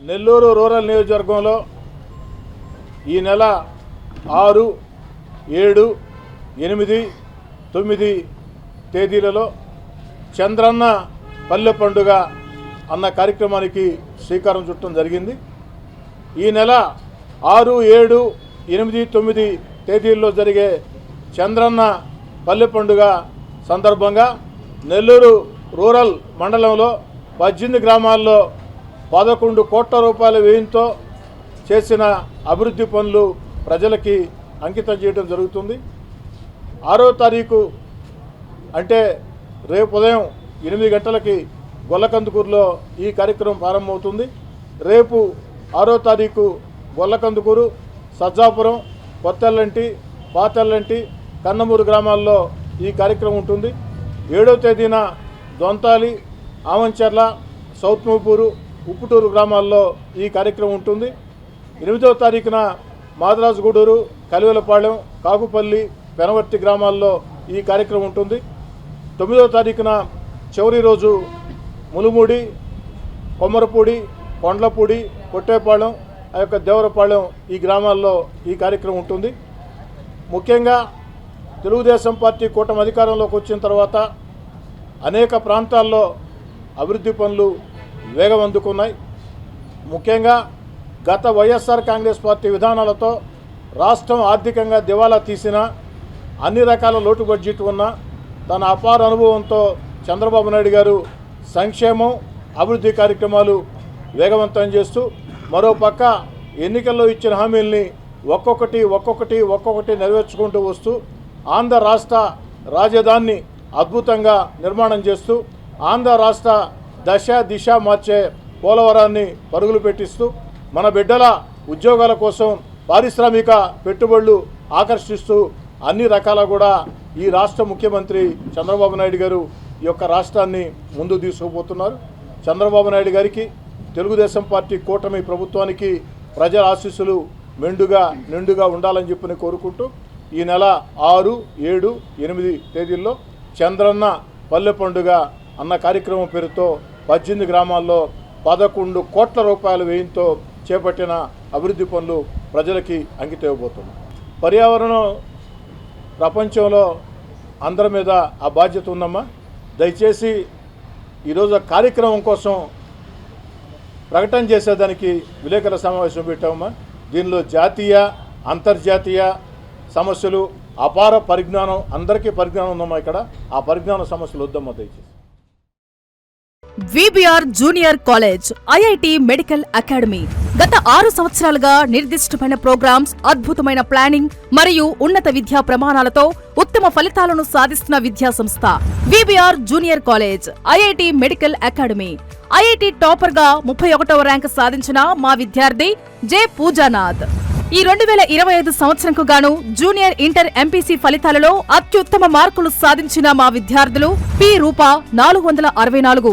Nellore rural నియోజకవర్గంలో ఈ నెల ఆరు ఏడు ఎనిమిది తొమ్మిది తేదీలలో చంద్రన్న పల్లె పండుగ అన్న కార్యక్రమానికి శ్రీకారం చుట్టడం జరిగింది. ఈ నెల ఆరు ఏడు ఎనిమిది తొమ్మిది తేదీల్లో జరిగే చంద్రన్న పల్లె పండుగ సందర్భంగా నెల్లూరు రూరల్ మండలంలో పద్దెనిమిది గ్రామాల్లో పదకొండు కోట్ల రూపాయల వ్యయంతో చేసిన అభివృద్ధి పనులు ప్రజలకి అంకితం చేయడం జరుగుతుంది. ఆరో తారీఖు అంటే రేపు ఉదయం ఎనిమిది గంటలకి గొల్లకందుకూరులో ఈ కార్యక్రమం ప్రారంభమవుతుంది. రేపు ఆరో తారీఖు గొల్లకందుకూరు సజ్జాపురం కొత్తెల్లంటి పాతెల్లంటి కన్నమూరు గ్రామాల్లో ఈ కార్యక్రమం ఉంటుంది. ఏడవ తేదీన దొంతాలి ఆమంచెర్ల సౌత్ మూపూరు ఉప్పుటూరు గ్రామాల్లో ఈ కార్యక్రమం ఉంటుంది. ఎనిమిదవ తారీఖున మాదరాజుగూడూరు కలివెలపాళెం కాకుపల్లి పెనవర్తి గ్రామాల్లో ఈ కార్యక్రమం ఉంటుంది. తొమ్మిదవ తారీఖున చివరి రోజు ములుమూడి కొమ్మరపూడి కొండ్లపూడి కొట్టేపాళెం ఆ యొక్క దేవరపాళెం ఈ గ్రామాల్లో ఈ కార్యక్రమం ఉంటుంది. ముఖ్యంగా తెలుగుదేశం పార్టీ కూటమి అధికారంలోకి వచ్చిన తర్వాత అనేక ప్రాంతాల్లో అభివృద్ధి పనులు వేగం అందుకున్నాయి ముఖ్యంగా గత వైఎస్ఆర్ కాంగ్రెస్ పార్టీ విధానాలతో రాష్ట్రం ఆర్థికంగా దివాలా తీసిన అన్ని రకాల లోటు బడ్జెట్ ఉన్న తన అపార అనుభవంతో చంద్రబాబు నాయుడు గారు సంక్షేమం అభివృద్ధి కార్యక్రమాలు వేగవంతం చేస్తూ మరోపక్క ఎన్నికల్లో ఇచ్చిన హామీల్ని ఒక్కొక్కటి ఒక్కొక్కటి ఒక్కొక్కటి నెరవేర్చుకుంటూ వస్తూ ఆంధ్ర రాష్ట్ర రాజధానిని అద్భుతంగా నిర్మాణం చేస్తూ ఆంధ్ర రాష్ట్ర దశ దిశ మార్చే పోలవరాన్ని పరుగులు పెట్టిస్తూ మన బిడ్డల ఉద్యోగాల కోసం పారిశ్రామిక పెట్టుబడులు ఆకర్షిస్తూ అన్ని రకాల కూడా ఈ రాష్ట్ర ముఖ్యమంత్రి చంద్రబాబు నాయుడు గారు ఈ యొక్క రాష్ట్రాన్ని ముందు తీసుకుపోతున్నారు. చంద్రబాబు నాయుడు గారికి తెలుగుదేశం పార్టీ కూటమి ప్రభుత్వానికి ప్రజల ఆశీస్సులు మెండుగా నిండుగా ఉండాలని చెప్పి కోరుకుంటూ ఈ నెల ఆరు ఏడు ఎనిమిది తేదీల్లో చంద్రన్న పల్లె పండుగ అన్న కార్యక్రమం పేరుతో పద్దెనిమిది గ్రామాల్లో పదకొండు కోట్ల రూపాయల వ్యయంతో చేపట్టిన అభివృద్ధి పనులు ప్రజలకి అంకితం పర్యావరణం ప్రపంచంలో అందరి మీద ఆ బాధ్యత ఉందమ్మా. దయచేసి ఈరోజు కార్యక్రమం కోసం ప్రకటన చేసేదానికి విలేకరుల సమావేశం పెట్టామమ్మా. దీనిలో జాతీయ అంతర్జాతీయ సమస్యలు అపార పరిజ్ఞానం అందరికీ పరిజ్ఞానం ఉందమ్మా ఇక్కడ. ఆ పరిజ్ఞాన సమస్యలు వద్దమ్మా దయచేసి. VBR junior college IIT medical academy గత ఆరు సంవత్సరాలుగా నిర్దిష్టమైన ప్రోగ్రామ్స్ అద్భుతమైన ప్లానింగ్ మరియు ఉన్నత విద్యా ప్రమాణాలతో ఉత్తమ ఫలితాలను సాధిస్తున్న విద్యా సంస్థ. VBR junior college IIT medical academy IIT టాపర్గా ముప్పై ఒకటవ ర్యాంక్ సాధించిన మా విద్యార్థి జె పూజానాథ్. ఈ రెండు వేల ఇరవై ఐదు సంవత్సరంకు గాను జూనియర్ ఇంటర్ ఎంపీసీ ఫలితాలలో అత్యుత్తమ మార్కులు సాధించిన మా విద్యార్థులు పి రూప నాలుగు వందల అరవై నాలుగు.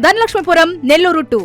Dhanalakshmipuram Nellore two